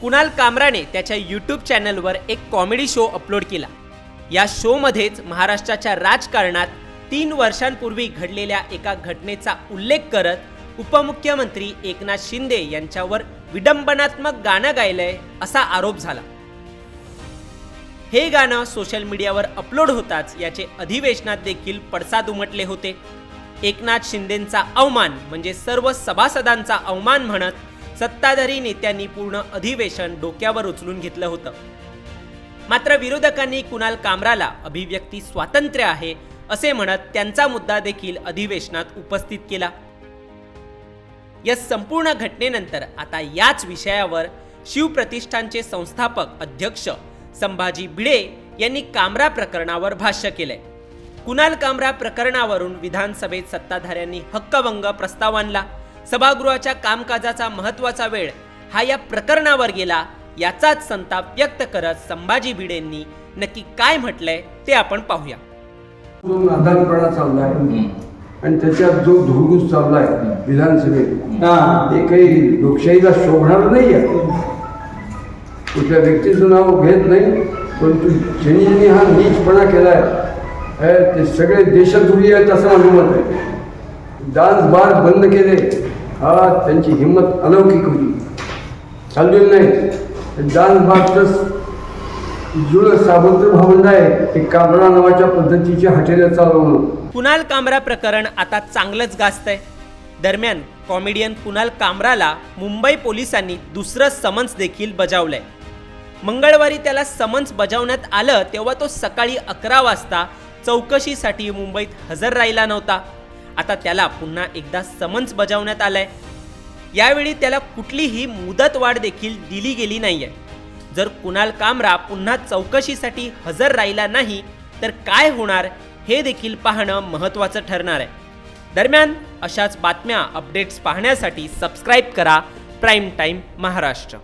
कुणाल कामराने त्याच्या यूट्यूब चॅनलवर एक कॉमेडी शो अपलोड केला. या शोमध्येच महाराष्ट्राच्या राजकारणात तीन वर्षांपूर्वी घडलेल्या एका घटनेचा उल्लेख करत उपमुख्यमंत्री एकनाथ शिंदे यांच्यावर विडंबनात्मक गाणं गायलंय असा आरोप झाला. हे गाणं सोशल मीडियावर अपलोड होताच याचे अधिवेशनात देखील पडसाद उमटले होते. एकनाथ शिंदेंचा अवमान म्हणजे सर्व सभासदांचा अवमान म्हणत सत्ताधारी नेत्यांनी पूर्ण अधिवेशन डोक्यावर उचलून घेतलं होतं. मात्र विरोधकांनी कुणाल कामराला अभिव्यक्ती स्वातंत्र्य आहे असे म्हणत त्यांचा मुद्दा देखील अधिवेशनात उपस्थित केला. या संपूर्ण घटनेनंतर आता याच विषयावर शिवप्रतिष्ठानचे संस्थापक अध्यक्ष संभाजी भिडे यांनी कामरा प्रकरणावर भाष्य केलंय. कुणाल कामरा प्रकरणावरून विधानसभेत सत्ताधाऱ्यांनी हक्कभंग प्रस्ताव आणला. सभागृहाच्या कामकाजाचा महत्त्वाचा वेळ हा या प्रकरणावर गेला याचाच संताप व्यक्त करत संभाजी भिडेंनी नक्की काय म्हटलंय ते आपण पाहूया. जो नादानपणा चाललाय आणि त्याच्यात जो धुळगूस चाललाय विधानसभेत हे. काही लोकशाहीला शोभणार नाही आहे कुठल्या व्यक्तीचं नाव घेत नाही परंतु ज्यांनी ज्यांनी हा नीचपणा केलाय हे ते सगळे देशद्रोही आहेत असं माझं मत आहे. डान्स बार बंद केले. हा त्यांची हिंमत अलौकिक होती. चाललेली नाही. डान्स जुळं भावंड आहे हे काबरा नावाच्या पद्धतीची हॉटेलं चालवणं कुणाल कामरा प्रकरण आता चांगलंच गाजतंय. दरम्यान कॉमेडियन कुणाल कामराला मुंबई पोलिसांनी दुसरं समन्स देखील बजावलंय. मंगळवारी त्याला समन्स बजावण्यात आलं तेव्हा तो सकाळी अकरा वाजता चौकशीसाठी मुंबईत हजर राहिला नव्हता. आता त्याला पुन्हा एकदा समन्स बजावण्यात आलाय. यावेळी त्याला कुठलीही मुदतवाढ देखील दिली गेली नाहीये. जर कुणाल कामरा पुन्हा चौकशीसाठी हजर राहिला नाही तर काय होणार हे देखील पाहणं महत्त्वाचं ठरणार आहे. दरम्यान अशाच बातम्या अपडेट्स पाहण्यासाठी सबस्क्राईब करा. Prime time Maharashtra.